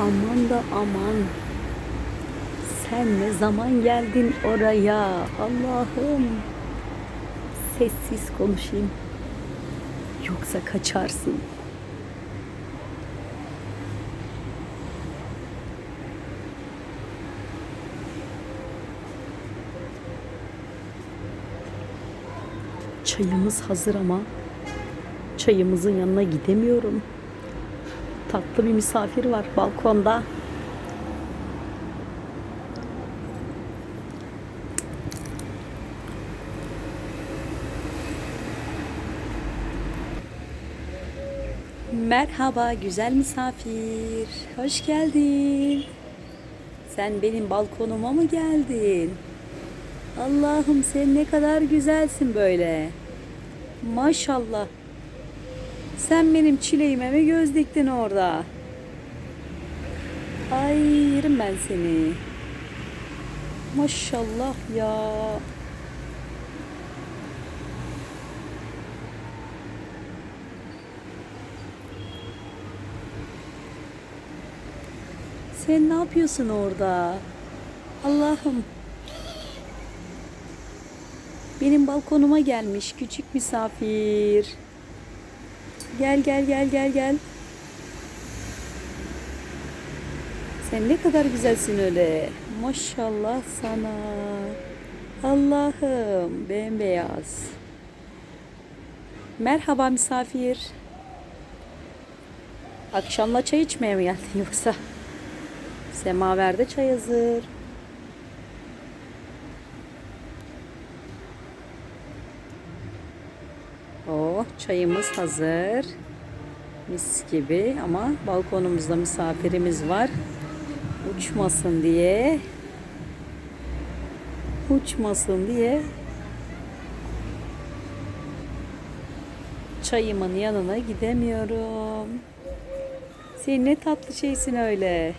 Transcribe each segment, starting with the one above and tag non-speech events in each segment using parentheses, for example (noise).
Aman da aman. Sen ne zaman geldin oraya? Allah'ım. Sessiz konuşayım. Yoksa kaçarsın. Çayımız hazır ama çayımızın yanına gidemiyorum. Tatlı bir misafir var balkonda. Merhaba güzel misafir. Hoş geldin. Sen benim balkonuma mı geldin? Allah'ım sen ne kadar güzelsin böyle. Maşallah. Sen benim çileğime mi göz diktin orada? Ay yerim ben seni. Maşallah ya. Sen ne yapıyorsun orada? Allah'ım. Benim balkonuma gelmiş küçük misafir. Gel gel gel gel gel. Sen ne kadar güzelsin öyle. Maşallah sana. Allah'ım bembeyaz. Merhaba misafir. Akşamla çay içmeye mi geldin yoksa? Semaverde çay hazır. Çayımız hazır. Mis gibi ama balkonumuzda misafirimiz var. Uçmasın diye. Uçmasın diye. Çayımın yanına gidemiyorum. Sen ne tatlı şeysin öyle.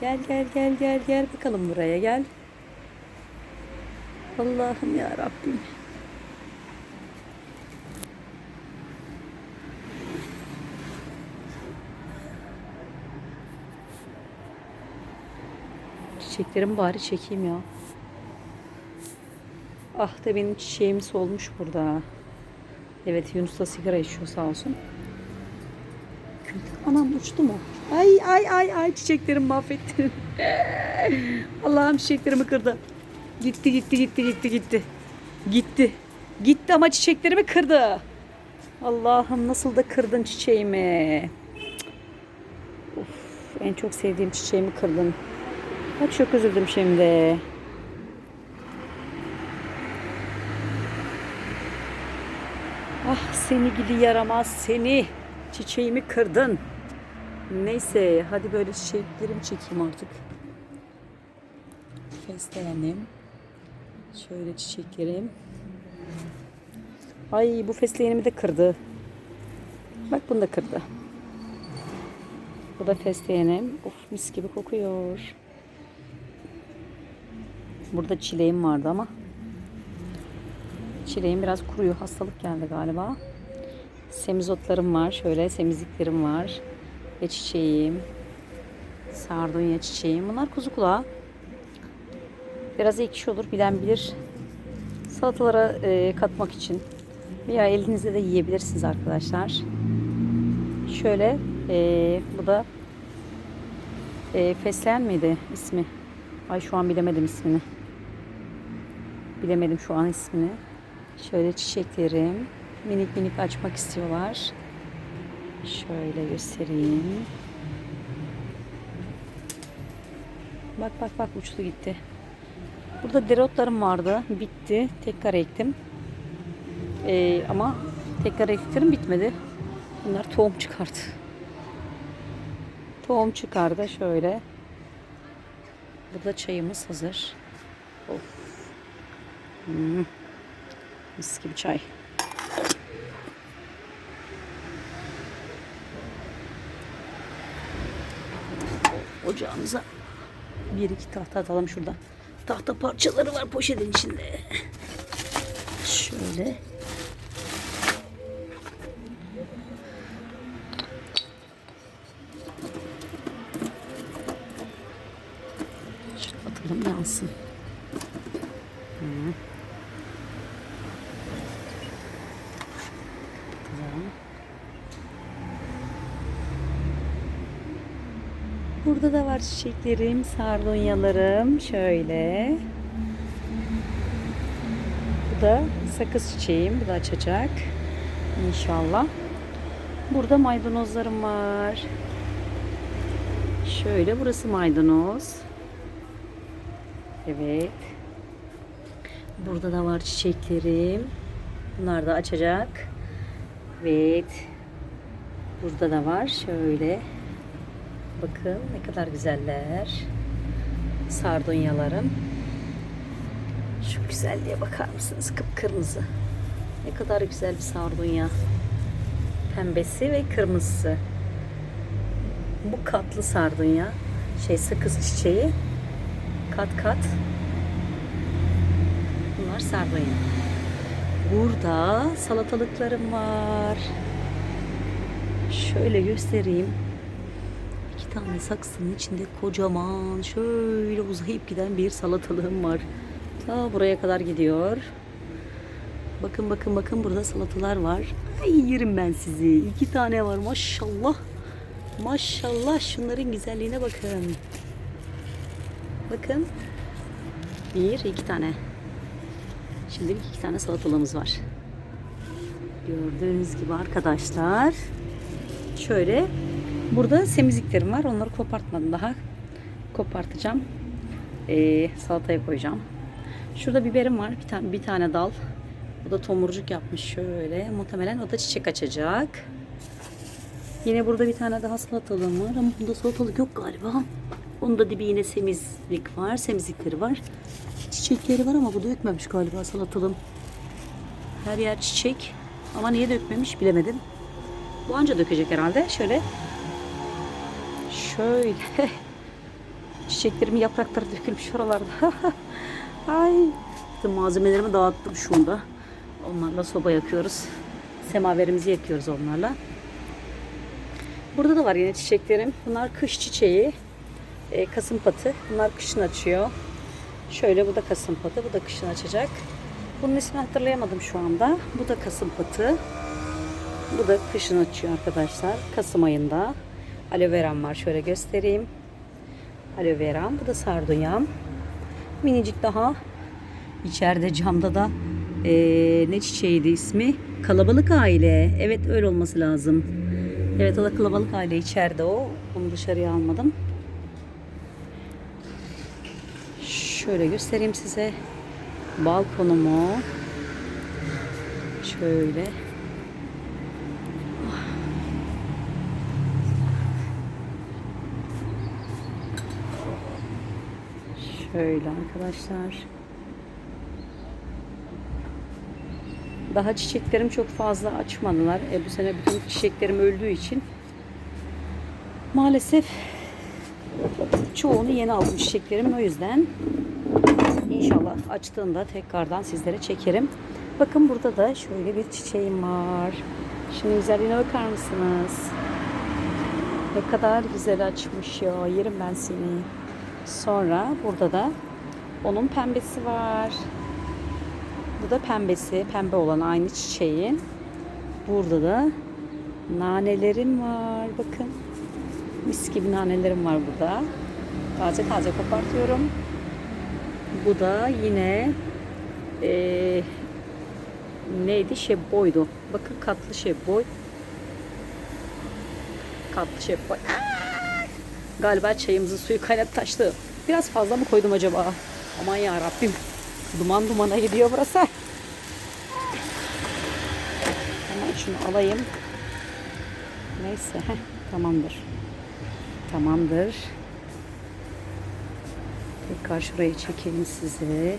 Gel gel gel gel gel bakalım buraya gel. Allah'ım ya Rabbim. Çiçeklerimi bari çekeyim ya. Ah da benim çiçeğim solmuş burada. Evet Yunus da sigara içiyor sağ olsun. Kültür anam uçtu mu? Ay ay ay ay çiçeklerimi mahvettin. (laughs) Allah'ım çiçeklerimi kırdı. Gitti gitti gitti gitti gitti. Gitti. Gitti ama çiçeklerimi kırdı. Allah'ım nasıl da kırdın çiçeğimi. Of, en çok sevdiğim çiçeğimi kırdın. Bak çok üzüldüm şimdi. Ah seni gidi yaramaz seni. Çiçeğimi kırdın. Neyse hadi böyle çiçeklerimi çekeyim artık. Fesleğenim. Şöyle çiçeklerim. Ay bu fesleğenimi de kırdı. Bak bunu da kırdı. Bu da fesleğenim. Of mis gibi kokuyor. Burada çileğim vardı ama çileğim biraz kuruyor. Hastalık geldi galiba. Semizotlarım var. Şöyle semizliklerim var. Ve çiçeğim. Sardunya çiçeğim. Bunlar kuzu kulağı. Biraz ekşi olur. Bilen bilir. Salatalara e, katmak için. Veya elinizde de yiyebilirsiniz arkadaşlar. Şöyle e, bu da e, fesleğen miydi ismi? Ay şu an bilemedim ismini. Bilemedim şu an ismini. Şöyle çiçeklerim. Minik minik açmak istiyorlar. Şöyle göstereyim. Bak bak bak uçtu gitti. Burada dereotlarım vardı. Bitti. Tekrar ektim. Ee, ama tekrar ektiklerim bitmedi. Bunlar tohum çıkardı. Tohum çıkardı şöyle. Burada çayımız hazır. Of. Hmm. Mis gibi çay. Ocağımıza bir iki tahta atalım şurada. Tahta parçaları var poşetin içinde. Şöyle. Atalım yansın. Burada da var çiçeklerim, sardunyalarım. Şöyle. Bu da sakız çiçeğim. Bu da açacak. İnşallah. Burada maydanozlarım var. Şöyle burası maydanoz. Evet. Burada da var çiçeklerim. Bunlar da açacak. Evet. Burada da var. Şöyle. Bakın ne kadar güzeller. Sardunyalarım. Şu güzelliğe bakar mısınız? Kıpkırmızı. Ne kadar güzel bir sardunya. Pembesi ve kırmızısı. Bu katlı sardunya. Şey sakız çiçeği. Kat kat. Bunlar sardunya. Burada salatalıklarım var. Şöyle göstereyim. Tane saksının içinde kocaman şöyle uzayıp giden bir salatalığım var. Ta buraya kadar gidiyor. Bakın bakın bakın burada salatalar var. Ay yerim ben sizi. İki tane var maşallah. Maşallah şunların güzelliğine bakın. Bakın. Bir, iki tane. Şimdilik iki tane salatalığımız var. Gördüğünüz gibi arkadaşlar. Şöyle burada semizliklerim var. Onları kopartmadım daha. Kopartacağım. Ee, salataya koyacağım. Şurada biberim var. Bir tane bir tane dal. Bu da tomurcuk yapmış şöyle. Muhtemelen o da çiçek açacak. Yine burada bir tane daha salatalığım var ama bunda salatalık yok galiba. Onun da dibi yine semizlik var. Semizlikleri var. Çiçekleri var ama bu dökmemiş galiba salatalığım. Her yer çiçek. Ama niye dökmemiş bilemedim. Bu anca dökecek herhalde. Şöyle. Şöyle. (laughs) Çiçeklerimin yaprakları dökülmüş oralarda. (laughs) Ay. Malzemelerimi dağıttım şu anda. Onlarla soba yakıyoruz. Semaverimizi yakıyoruz onlarla. Burada da var yine çiçeklerim. Bunlar kış çiçeği. E, kasım patı. Bunlar kışın açıyor. Şöyle bu da kasım patı. Bu da kışın açacak. Bunun ismini hatırlayamadım şu anda. Bu da kasım patı. Bu da kışın açıyor arkadaşlar. Kasım ayında. Aloe veram var. Şöyle göstereyim. Aloe veram. Bu da sardunyam. Minicik daha. İçeride camda da eee, ne çiçeğiydi ismi? Kalabalık aile. Evet öyle olması lazım. Evet o da kalabalık aile içeride o. Onu dışarıya almadım. Şöyle göstereyim size. Balkonumu. Şöyle. Şöyle arkadaşlar. Daha çiçeklerim çok fazla açmadılar. E, bu sene bütün çiçeklerim öldüğü için maalesef çoğunu yeni aldım çiçeklerimin o yüzden inşallah açtığında tekrardan sizlere çekerim. Bakın burada da şöyle bir çiçeğim var. Şimdi güzelliğine bakar mısınız? Ne kadar güzel açmış ya. Yerim ben seni. Sonra burada da onun pembesi var. Bu da pembesi. Pembe olan aynı çiçeğin. Burada da nanelerim var. Bakın. Mis gibi nanelerim var burada. Taze taze kopartıyorum. Bu da yine eee neydi? Şebboydu. Bakın katlı şebboy. Katlı şebboy. Aa! Galiba çayımızın suyu kaynadı taştı. Biraz fazla mı koydum acaba? Aman ya Rabbim. Duman dumana gidiyor burası. Hemen şunu alayım. Neyse. Heh, tamamdır. Tamamdır. Tekrar şurayı çekelim size.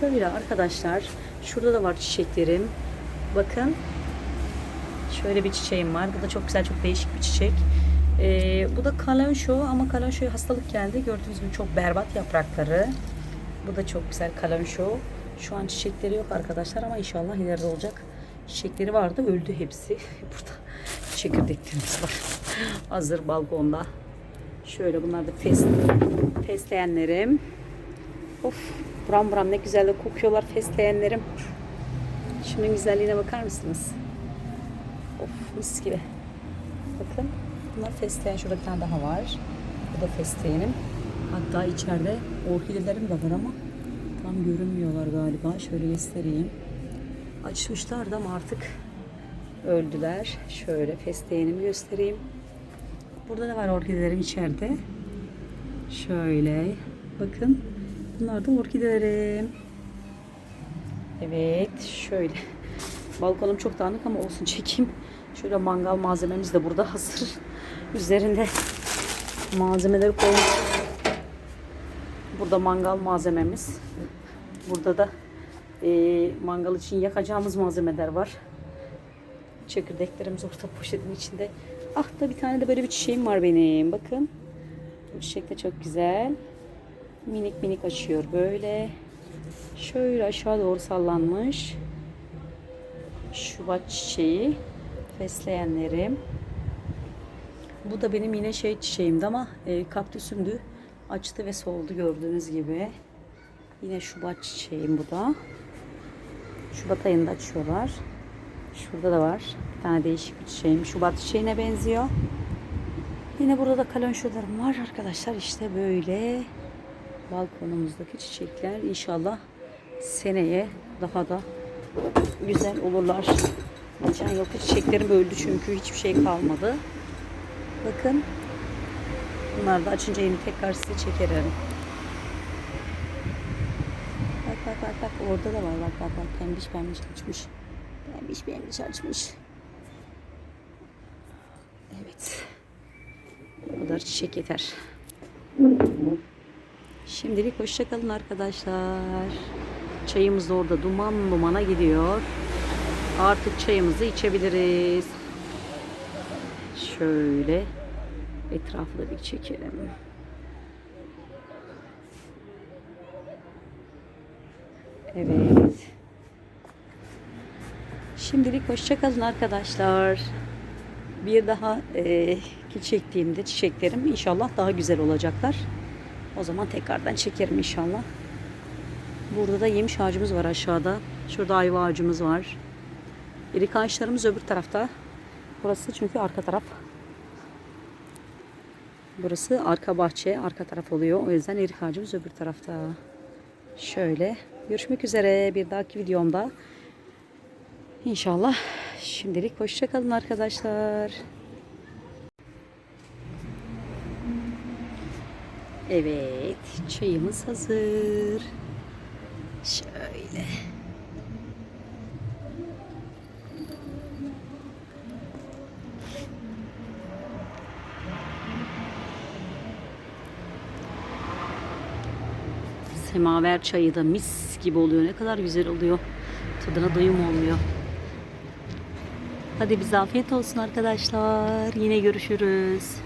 Şöyle arkadaşlar. Şurada da var çiçeklerim. Bakın. Şöyle bir çiçeğim var. Bu da çok güzel, çok değişik bir çiçek. Ee, bu da kalanşo ama kalanşoya hastalık geldi. Gördüğünüz gibi çok berbat yaprakları. Bu da çok güzel kalanşo. Şu an çiçekleri yok arkadaşlar ama inşallah ileride olacak. Çiçekleri vardı, öldü hepsi. (laughs) Burada çekirdeklerimiz var. Hazır balkonda. Şöyle bunlar da fes, fesleğenlerim. Of buram buram ne güzel de kokuyorlar fesleğenlerim. Şunun güzelliğine bakar mısınız? Of mis gibi. Bakın bunlar fesleğen. Şurada bir tane daha var. Bu da fesleğenim. Hatta içeride orkidelerim de var ama tam görünmüyorlar galiba. Şöyle göstereyim. Açmışlardı ama artık öldüler. Şöyle fesleğenimi göstereyim. Burada da var orkidelerim içeride. Şöyle bakın. Bunlar da orkidelerim. Evet şöyle. Balkonum çok dağınık ama olsun çekeyim. Şöyle mangal malzememiz de burada hazır. (laughs) Üzerinde malzemeleri koymuş. Burada mangal malzememiz. Burada da e, mangal için yakacağımız malzemeler var. Çekirdeklerimiz orta poşetin içinde. Ah da bir tane de böyle bir çiçeğim var benim. Bakın. Bu çiçek de çok güzel. Minik minik açıyor böyle. Şöyle aşağı doğru sallanmış. Şubat çiçeği. Fesleğenlerim. Bu da benim yine şey çiçeğimdi ama e, kaktüsümdü. Açtı ve soldu gördüğünüz gibi. Yine Şubat çiçeğim bu da. Şubat ayında açıyorlar. Şurada da var. Bir tane değişik bir çiçeğim. Şubat çiçeğine benziyor. Yine burada da kalonşolarım var arkadaşlar. İşte böyle balkonumuzdaki çiçekler. İnşallah seneye daha da güzel olurlar. Geçen yılki çiçeklerim öldü çünkü hiçbir şey kalmadı. Bakın. Bunlar da açınca yeni tekrar size çekerim. Bak bak bak bak orada da var bak bak bak pembiş pembiş açmış. Pembiş pembiş açmış. Evet. Bu kadar çiçek yeter. Şimdilik hoşçakalın arkadaşlar. Çayımız da orada duman dumana gidiyor. Artık çayımızı içebiliriz. Şöyle etrafı da bir çekelim. Evet. Şimdilik hoşçakalın arkadaşlar. Bir daha e, çektiğimde çiçeklerim inşallah daha güzel olacaklar. O zaman tekrardan çekerim inşallah. Burada da yemiş ağacımız var aşağıda. Şurada ayva ağacımız var. Erik ağaçlarımız öbür tarafta. Burası çünkü arka taraf. Burası arka bahçe, arka taraf oluyor. O yüzden erik ağacımız öbür tarafta. Şöyle. Görüşmek üzere bir dahaki videomda. İnşallah. Şimdilik hoşçakalın arkadaşlar. Evet, çayımız hazır. Şöyle. Semaver çayı da mis gibi oluyor. Ne kadar güzel oluyor. Tadına doyum olmuyor. Hadi bize afiyet olsun arkadaşlar. Yine görüşürüz.